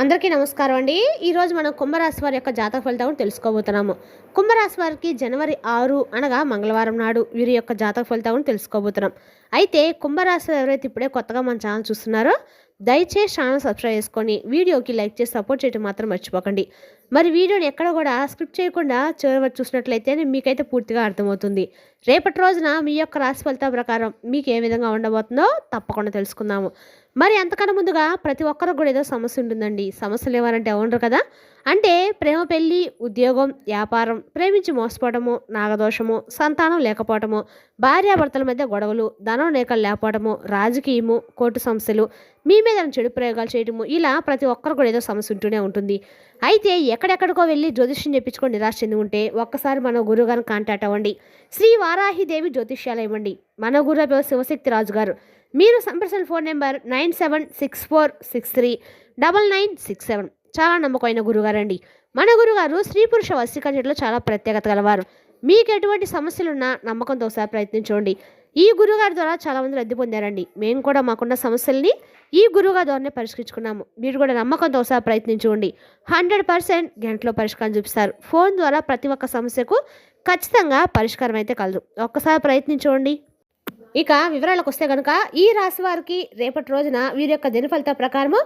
అందరికీ నమస్కారం అండి. ఈరోజు మనం కుంభరాశి వారి యొక్క జాతక ఫలితాలను తెలుసుకోబోతున్నాము. కుంభరాశి వారికి జనవరి ఆరు అనగా మంగళవారం నాడు వీరి యొక్క జాతక ఫలితాలను తెలుసుకోబోతున్నాం. అయితే కుంభరాశి ఎవరైతే ఇప్పుడే కొత్తగా మన ఛానల్ చూస్తున్నారో దయచేసి ఛానల్ సబ్స్క్రైబ్ చేసుకొని వీడియోకి లైక్ చేసి సపోర్ట్ చేయడం మాత్రం మర్చిపోకండి. మరి వీడియోని ఎక్కడ కూడా స్క్రిప్ట్ చేయకుండా చివరి చూసినట్లయితే మీకైతే పూర్తిగా అర్థమవుతుంది. రేపటి రోజున మీ యొక్క రాశి ఫలితం ప్రకారం మీకు ఏ విధంగా ఉండబోతుందో తప్పకుండా తెలుసుకుందాము. మరి అంతకన్నా ముందుగా ప్రతి ఒక్కరికి కూడా ఏదో సమస్య ఉంటుందండి. సమస్యలు ఏమనంటే ఉండరు కదా? అంటే ప్రేమ పెళ్ళి ఉద్యోగం వ్యాపారం ప్రేమించి మోసపోవడము నాగదోషము సంతానం లేకపోవటము భార్యాభర్తల మధ్య గొడవలు ధనం లేకలు లేకపోవడము రాజకీయము కోర్టు సమస్యలు మీ మీద చెడు ప్రయోగాలు చేయడము ఇలా ప్రతి ఒక్కరు కూడా ఏదో సమస్య ఉంటూనే ఉంటుంది. అయితే ఎక్కడెక్కడికో వెళ్ళి జ్యోతిష్యం చెప్పించుకొని నిరాశ చెంది ఉంటే ఒక్కసారి మన గురువుగారిని కాంటాక్ట్ అవ్వండి. శ్రీ వారాహిదేవి జ్యోతిష్యాలు ఇవ్వండి మన గురు శివశక్తి రాజు గారు మీరు సంప్రసల్ phone number nine seven six four six three double nine six seven. చాలా నమ్మకమైన గురుగారండి. మన గురుగారు స్త్రీ పురుష వశీకరణలో చాలా ప్రత్యేకత గలవారు. మీకు ఎటువంటి సమస్యలున్నా నమ్మకంతో ఒకసారి ప్రయత్నించండి. ఈ గురుగారి ద్వారా చాలామంది రద్దు పొందారండి. మేము కూడా మాకున్న సమస్యల్ని ఈ గురువుగారి ద్వారానే పరిష్కరించుకున్నాము. మీరు కూడా నమ్మకంతో ఒకసారి ప్రయత్నించండి. హండ్రెడ్ పర్సెంట్ గంటలో పరిష్కారం చూపిస్తారు. ఫోన్ ద్వారా ప్రతి ఒక్క సమస్యకు ఖచ్చితంగా పరిష్కారం అయితే కలదు. ఒక్కసారి ప్రయత్నించండి. ఇక వివరాలకు వస్తే కనుక ఈ రాశి వారికి రేపటి రోజున వీరి యొక్క దినఫలిత ప్రకారము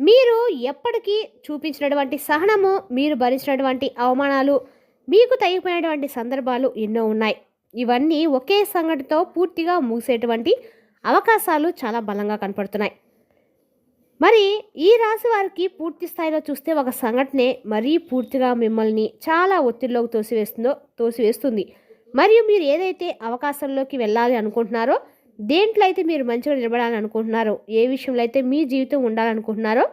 మీరు ఎప్పటికీ చూపించినటువంటి సహనము మీరు భరించినటువంటి అవమానాలు మీకు తగిపోయినటువంటి సందర్భాలు ఎన్నో ఉన్నాయి. ఇవన్నీ ఒకే సంఘటనతో పూర్తిగా ముగిసేటువంటి అవకాశాలు చాలా బలంగా కనపడుతున్నాయి. మరి ఈ రాశి వారికి పూర్తి స్థాయిలో చూస్తే ఒక సంఘటనే మరీ పూర్తిగా మిమ్మల్ని చాలా ఒత్తిడిలోకి తోసివేస్తుందో తోసివేస్తుంది. మరియు మీరు ఏదైతే అవకాశంలోకి వెళ్ళాలి అనుకుంటున్నారో దేంట్లో అయితే మీరు మంచిగా నిలబడాలని అనుకుంటున్నారో ఏ విషయంలో అయితే మీ జీవితం ఉండాలనుకుంటున్నారో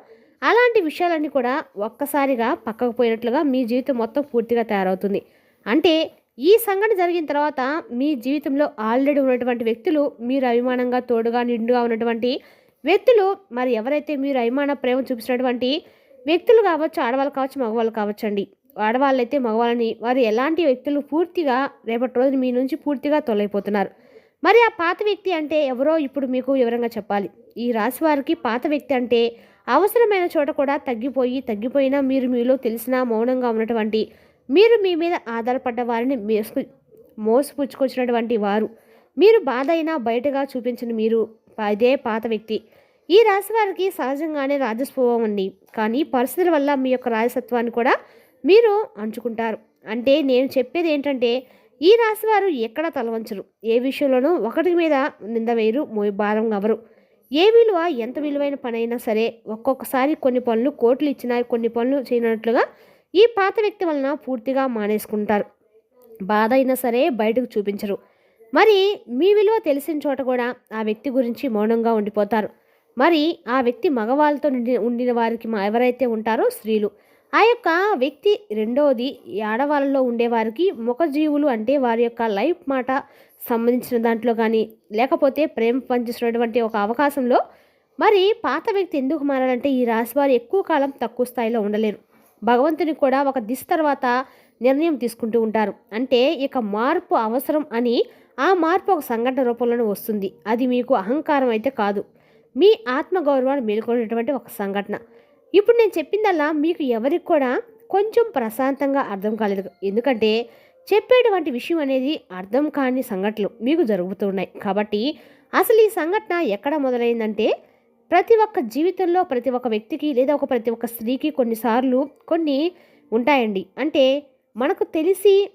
అలాంటి విషయాలన్నీ కూడా ఒక్కసారిగా పక్కకు పోయినట్లుగా మీ జీవితం మొత్తం పూర్తిగా తయారవుతుంది. అంటే ఈ సంఘటన జరిగిన తర్వాత మీ జీవితంలో ఆల్రెడీ ఉన్నటువంటి వ్యక్తులు మీరు అభిమానంగా తోడుగా నిండుగా ఉన్నటువంటి వ్యక్తులు మరి ఎవరైతే మీరు అభిమాన ప్రేమ చూపించినటువంటి వ్యక్తులు కావచ్చు ఆడవాళ్ళు కావచ్చు మగవాళ్ళు కావచ్చు అండి. ఆడవాళ్ళైతే మగవాళ్ళని వారు ఎలాంటి వ్యక్తులు పూర్తిగా రేపటి రోజున మీ నుంచి పూర్తిగా తొలగిపోతున్నారు. మరి ఆ పాత వ్యక్తి అంటే ఎవరో ఇప్పుడు మీకు వివరంగా చెప్పాలి. ఈ రాశి వారికి పాత వ్యక్తి అంటే అవసరమైన చోట కూడా తగ్గిపోయి తగ్గిపోయినా మీరు మీలో తెలిసిన మౌనంగా ఉన్నటువంటి మీరు మీ మీద ఆధారపడ్డ వారిని మోసుకు మోసపుచ్చుకొచ్చినటువంటి వారు. మీరు బాధ అయినా బయటగా చూపించిన మీరు ఇదే పాత వ్యక్తి. ఈ రాశి వారికి సహజంగానే రాజస్వభావం అండి కానీ పరిస్థితుల వల్ల మీ యొక్క రాజసత్వాన్ని కూడా మీరు అంచుకుంటారు. అంటే నేను చెప్పేది ఏంటంటే ఈ రాశి వారు ఎక్కడ తలవంచరు. ఏ విషయంలోనూ ఒకటి మీద నింద వేయరు భారం అవరు ఏ విలువ ఎంత విలువైన పని అయినా సరే ఒక్కొక్కసారి కొన్ని పనులు కోట్లు ఇచ్చినా కొన్ని పనులు చేయనట్లుగా ఈ పాత వ్యక్తి వలన పూర్తిగా మానేసుకుంటారు. బాధ అయినా సరే బయటకు చూపించరు. మరి మీ విలువ తెలిసిన చోట కూడా ఆ వ్యక్తి గురించి మౌనంగా ఉండిపోతారు. మరి ఆ వ్యక్తి మగవాళ్ళతో నిండి ఉండిన వారికి మా- ఎవరైతే ఉంటారో స్త్రీలు ఆ యొక్క వ్యక్తి రెండవది ఆడవాళ్ళలో ఉండేవారికి ముఖజీవులు అంటే వారి యొక్క లైఫ్ మాట సంబంధించిన దాంట్లో కానీ లేకపోతే ప్రేమ పంచిస్తున్నటువంటి ఒక అవకాశంలో మరి పాత వ్యక్తి ఎందుకు మారాలంటే ఈ రాశి వారు ఎక్కువ కాలం తక్కువ స్థాయిలో ఉండలేరు. భగవంతుని కూడా ఒక దిశ తర్వాత నిర్ణయం తీసుకుంటూ ఉంటారు. అంటే ఇక మార్పు అవసరం అని ఆ మార్పు ఒక సంఘటన రూపంలోనే వస్తుంది. అది మీకు అహంకారం అయితే కాదు. మీ ఆత్మగౌరవాన్ని మేల్కొనేటువంటి ఒక సంఘటన. ఇప్పుడు నేను చెప్పిందల్లా మీకు ఎవరికి కూడా కొంచెం ప్రశాంతంగా అర్థం కాలేదు. ఎందుకంటే చెప్పేటువంటి విషయం అనేది అర్థం కాని సంఘటనలు మీకు జరుగుతున్నాయి కాబట్టి అసలు ఈ సంఘటన ఎక్కడ మొదలైందంటే ప్రతి ఒక్క జీవితంలో ప్రతి ఒక్క వ్యక్తికి లేదా ఒక ప్రతి ఒక్క స్త్రీకి కొన్నిసార్లు కొన్ని ఉంటాయండి. అంటే మనకు తెలిసి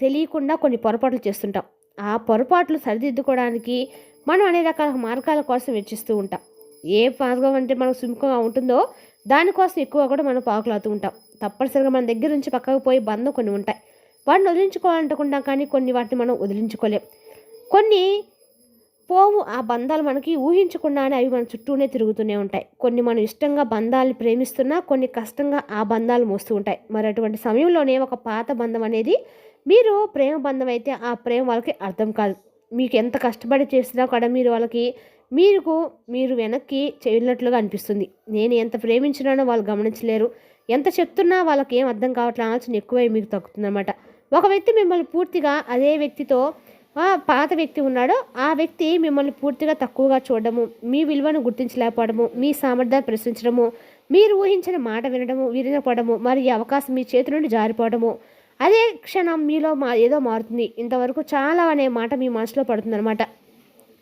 తెలియకుండా కొన్ని పొరపాట్లు చేస్తుంటాం. ఆ పొరపాట్లు సరిదిద్దుకోవడానికి మనం అనేక రకాల మార్గాల కోసం వెచ్చిస్తూ ఉంటాం. ఏ మార్గం అంటే మనకు సుముఖంగా ఉంటుందో దానికోసం ఎక్కువ కూడా మనం పాకులాడుతూ ఉంటాం. తప్పనిసరిగా మన దగ్గర నుంచి పక్కకు పోయి బంధం కొన్ని ఉంటాయి. వాటిని వదిలించుకోవాలనుకుంటాం కానీ కొన్ని వాటిని మనం వదిలించుకోలేం. కొన్ని పోవు ఆ బంధాలు మనకి ఊహించకుండానే అవి మన చుట్టూనే తిరుగుతూనే ఉంటాయి. కొన్ని మనం ఇష్టంగా బంధాలు ప్రేమిస్తున్నా కొన్ని కష్టంగా ఆ బంధాలు మోస్తూ ఉంటాయి. మరి అటువంటి సమయంలోనే ఒక పాత బంధం అనేది మీరు ప్రేమ బంధం అయితే ఆ ప్రేమ వాళ్ళకి అర్థం కాదు. మీకు ఎంత కష్టపడి చేసినా కూడా మీరు వాళ్ళకి మీకు మీరు వెనక్కి చేయనట్లుగా అనిపిస్తుంది. నేను ఎంత ప్రేమించినానో వాళ్ళు గమనించలేరు. ఎంత చెప్తున్నా వాళ్ళకి ఏం అర్థం కావట్లే ఆలోచన ఎక్కువై మీకు తగ్గుతుందన్నమాట. ఒక వ్యక్తి మిమ్మల్ని పూర్తిగా అదే వ్యక్తితో పాత వ్యక్తి ఉన్నాడో ఆ వ్యక్తి మిమ్మల్ని పూర్తిగా తక్కువగా చూడడము మీ విలువను గుర్తించలేకపోవడము మీ సామర్థ్యాన్ని ప్రశ్నించడము మీరు ఊహించిన మాట వినడము వినపడము మరి ఈ అవకాశం మీ చేతి నుండి జారిపోవడము. అదే క్షణం మీలో మా ఏదో మారుతుంది. ఇంతవరకు చాలా అనే మాట మీ మనసులో పడుతుందన్నమాట.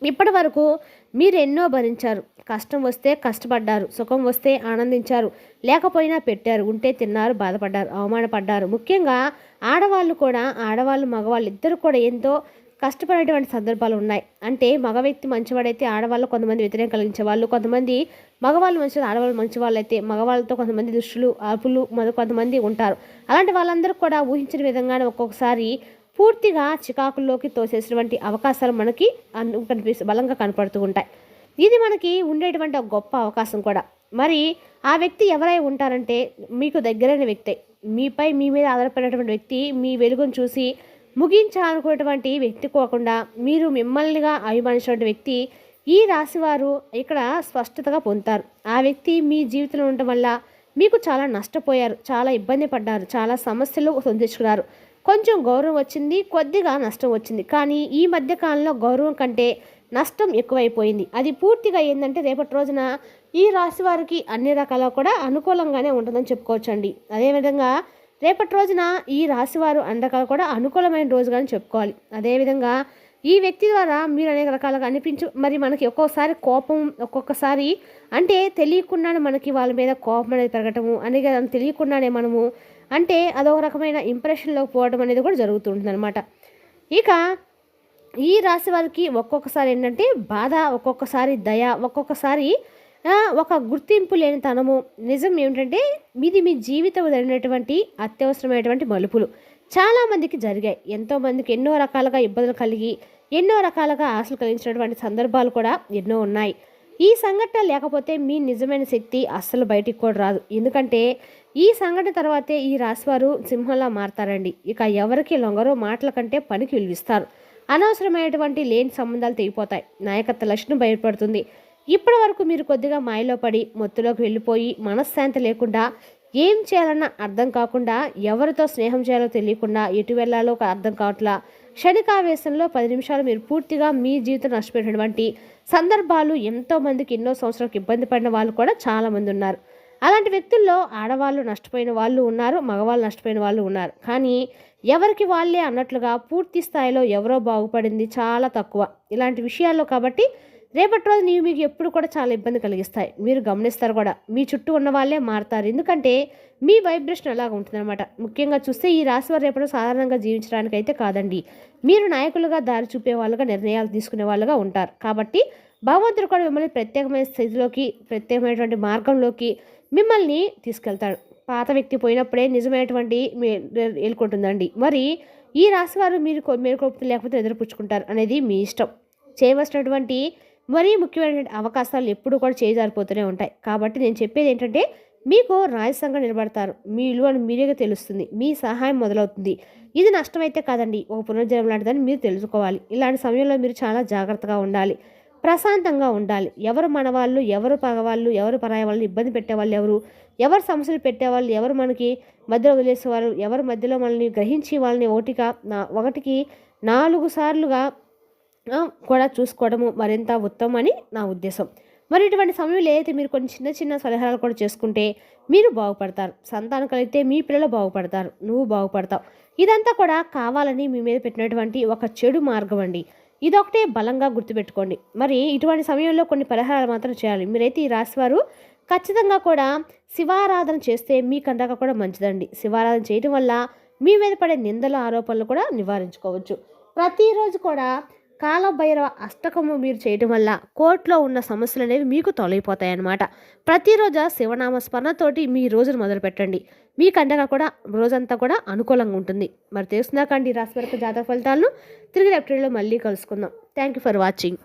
ఇప్పటి వరకు మీరు ఎన్నో భరించారు. కష్టం వస్తే కష్టపడ్డారు. సుఖం వస్తే ఆనందించారు. లేకపోయినా పెట్టారు. ఉంటే తిన్నారు బాధపడ్డారు అవమానపడ్డారు. ముఖ్యంగా ఆడవాళ్ళు కూడా ఆడవాళ్ళు మగవాళ్ళు ఇద్దరు కూడా ఎంతో కష్టపడేటువంటి సందర్భాలు ఉన్నాయి. అంటే మగ వ్యక్తి మంచివాడైతే ఆడవాళ్ళు కొంతమంది వ్యతిరేకం కలిగించే వాళ్ళు కొంతమంది మగవాళ్ళు మంచి ఆడవాళ్ళు మంచి వాళ్ళు అయితే మగవాళ్ళతో కొంతమంది దుష్టులు అపులు మరి కొంతమంది ఉంటారు. అలాంటి వాళ్ళందరూ కూడా ఊహించిన విధంగానే ఒక్కొక్కసారి పూర్తిగా చికాకుల్లోకి తోసేసినటువంటి అవకాశాలు మనకి అను కనిపిస్తు బలంగా కనపడుతూ ఉంటాయి. ఇది మనకి ఉండేటువంటి ఒక గొప్ప అవకాశం కూడా. మరి ఆ వ్యక్తి ఎవరై ఉంటారంటే మీకు దగ్గరైన వ్యక్తి. మీపై మీ మీద ఆధారపడినటువంటి వ్యక్తి మీ వెలుగును చూసి ముగించాలనుకున్నటువంటి వ్యక్తి కాకుండా మీరు మిమ్మల్నిగా అభిమానించినటువంటి వ్యక్తి ఈ రాశివారు ఇక్కడ స్పష్టతగా పొందుతారు. ఆ వ్యక్తి మీ జీవితంలో ఉండటం వల్ల మీకు చాలా నష్టపోయారు చాలా ఇబ్బంది పడ్డారు చాలా సమస్యలు సొంతించుకున్నారు కొంచెం గౌరవం వచ్చింది కొద్దిగా నష్టం వచ్చింది. కానీ ఈ మధ్య కాలంలో గౌరవం కంటే నష్టం ఎక్కువైపోయింది. అది పూర్తిగా ఏంటంటే రేపటి రోజున ఈ రాశి వారికి అన్ని రకాల కూడా అనుకూలంగానే ఉంటుందని చెప్పుకోవచ్చండి. అదేవిధంగా రేపటి రోజున ఈ రాశివారు వారు రకాలు కూడా అనుకూలమైన రోజుగా చెప్పుకోవాలి. అదేవిధంగా ఈ వ్యక్తి ద్వారా మీరు అనేక రకాలుగా అనిపించు మరి మనకి ఒక్కొక్కసారి కోపం ఒక్కొక్కసారి అంటే తెలియకుండానే మనకి వాళ్ళ మీద కోపం అనేది పెరగటము అనేది తెలియకుండానే మనము అంటే అదొక రకమైన ఇంప్రెషన్లోకి పోవడం అనేది కూడా జరుగుతుంటుంది అనమాట ఇక ఈ రాశి వారికి ఒక్కొక్కసారి ఏంటంటే బాధ ఒక్కొక్కసారి దయ ఒక్కొక్కసారి ఒక గుర్తింపు లేని తనము. నిజం ఏమిటంటే ఇది మీ జీవితం జరిగినటువంటి అత్యవసరమైనటువంటి మలుపులు చాలామందికి జరిగాయి. ఎంతోమందికి ఎన్నో రకాలుగా ఇబ్బందులు కలిగి ఎన్నో రకాలుగా ఆశలు కలిగించినటువంటి సందర్భాలు కూడా ఎన్నో ఉన్నాయి. ఈ సంఘటన లేకపోతే మీ నిజమైన శక్తి అస్సలు బయటికి కూడా రాదు. ఎందుకంటే ఈ సంఘటన తర్వాతే ఈ రాశివారు సింహంలా మారతారండి. ఇక ఎవరికి లొంగరో మాటల కంటే పనికి విలువిస్తారు. అనవసరమైనటువంటి లేని సంబంధాలు తెగిపోతాయి. నాయకత్వ లక్షణం బయటపడుతుంది. ఇప్పటి వరకు మీరు కొద్దిగా మాయలో పడి మొత్తులోకి వెళ్ళిపోయి మనశ్శాంతి లేకుండా ఏం చేయాలన్న అర్థం కాకుండా ఎవరితో స్నేహం చేయాలో తెలియకుండా ఎటు వెళ్ళాలో అర్థం కావట్లా క్షణికావేశంలో పది నిమిషాలు మీరు పూర్తిగా మీ జీవితం నష్టపోయినటువంటి సందర్భాలు ఎంతోమందికి ఎన్నో సంవత్సరాలకు ఇబ్బంది పడిన వాళ్ళు కూడా చాలామంది ఉన్నారు. అలాంటి వ్యక్తుల్లో ఆడవాళ్ళు నష్టపోయిన వాళ్ళు ఉన్నారు మగవాళ్ళు నష్టపోయిన వాళ్ళు ఉన్నారు. కానీ ఎవరికి వాళ్ళే అన్నట్లుగా పూర్తి స్థాయిలో ఎవరో బాగుపడింది చాలా తక్కువ. ఇలాంటి విషయాల్లో కాబట్టి రేపటి రోజు నీవు మీకు ఎప్పుడు కూడా చాలా ఇబ్బంది కలిగిస్తాయి. మీరు గమనిస్తారు కూడా. మీ చుట్టూ ఉన్న వాళ్ళే మారుతారు. ఎందుకంటే మీ వైబ్రేషన్ అలాగ ఉంటుందన్నమాట. ముఖ్యంగా చూస్తే ఈ రాశి వారు రేపటి సాధారణంగా జీవించడానికి అయితే కాదండి. మీరు నాయకులుగా దారి చూపే వాళ్ళుగా నిర్ణయాలు తీసుకునే వాళ్ళుగా ఉంటారు. కాబట్టి భగవంతుడు కూడా మిమ్మల్ని ప్రత్యేకమైన స్థితిలోకి ప్రత్యేకమైనటువంటి మార్గంలోకి మిమ్మల్ని తీసుకెళ్తాడు. పాత వ్యక్తి పోయినప్పుడే నిజమైనటువంటి ఎలుకుంటుందండి మరి ఈ రాశి వారు మీరు మేలుకొప్పు లేకపోతే ఎదురుపుచ్చుకుంటారు అనేది మీ ఇష్టం. చేయవలసినటువంటి మరీ ముఖ్యమైనటువంటి అవకాశాలు ఎప్పుడు కూడా చేజారిపోతూనే ఉంటాయి. కాబట్టి నేను చెప్పేది ఏంటంటే మీకు రాజసంగా నిలబడతారు. మీ విలువను మీరేగా తెలుస్తుంది. మీ సహాయం మొదలవుతుంది. ఇది నష్టమైతే కాదండి. ఓ పునర్జన్మ లాంటిదని మీరు తెలుసుకోవాలి. ఇలాంటి సమయంలో మీరు చాలా జాగ్రత్తగా ఉండాలి. ప్రశాంతంగా ఉండాలి. ఎవరు మనవాళ్ళు ఎవరు పగవాళ్ళు ఎవరు పరాయ వాళ్ళని ఇబ్బంది పెట్టేవాళ్ళు ఎవరు? ఎవరు సమస్యలు పెట్టేవాళ్ళు? ఎవరు మనకి మధ్యలో వదిలేసేవాళ్ళు? ఎవరు మధ్యలో మనల్ని గ్రహించి వాళ్ళని? ఒకటిగా నా ఒకటికి నాలుగు సార్లుగా కూడా చూసుకోవడము మరింత ఉత్తమని నా ఉద్దేశం. మరి ఇటువంటి సమయంలో అయితే మీరు కొన్ని చిన్న చిన్న సలహాలు కూడా చేసుకుంటే మీరు బాగుపడతారు. సంతానం కలిగితే మీ పిల్లలు బాగుపడతారు. నువ్వు బాగుపడతావు. ఇదంతా కూడా కావాలని మీ మీద పెట్టినటువంటి ఒక చెడు మార్గం అండి. ఇదొకటే బలంగా గుర్తుపెట్టుకోండి. మరి ఇటువంటి సమయంలో కొన్ని పరిహారాలు మాత్రం చేయాలి. మీరైతే ఈ రాశివారు ఖచ్చితంగా కూడా శివారాధన చేస్తే మీ కండక కూడా మంచిదండి. శివారాధన చేయడం వల్ల మీ మీద పడే నిందల ఆరోపణలు కూడా నివారించుకోవచ్చు. ప్రతిరోజు కూడా కాలభైరవ అష్టకము మీరు చేయడం వల్ల కోర్టులో ఉన్న సమస్యలు అనేవి మీకు తొలగిపోతాయి అన్నమాట ప్రతిరోజు శివనామ స్మరణతోటి మీ రోజును మొదలు మీ కండగా కూడా రోజంతా కూడా అనుకూలంగా ఉంటుంది. మరి తెలుసుందాకండి రాశివరకు జాతక ఫలితాలను? తిరిగి ఎప్రిల్లో మళ్ళీ కలుసుకుందాం. Thank you for watching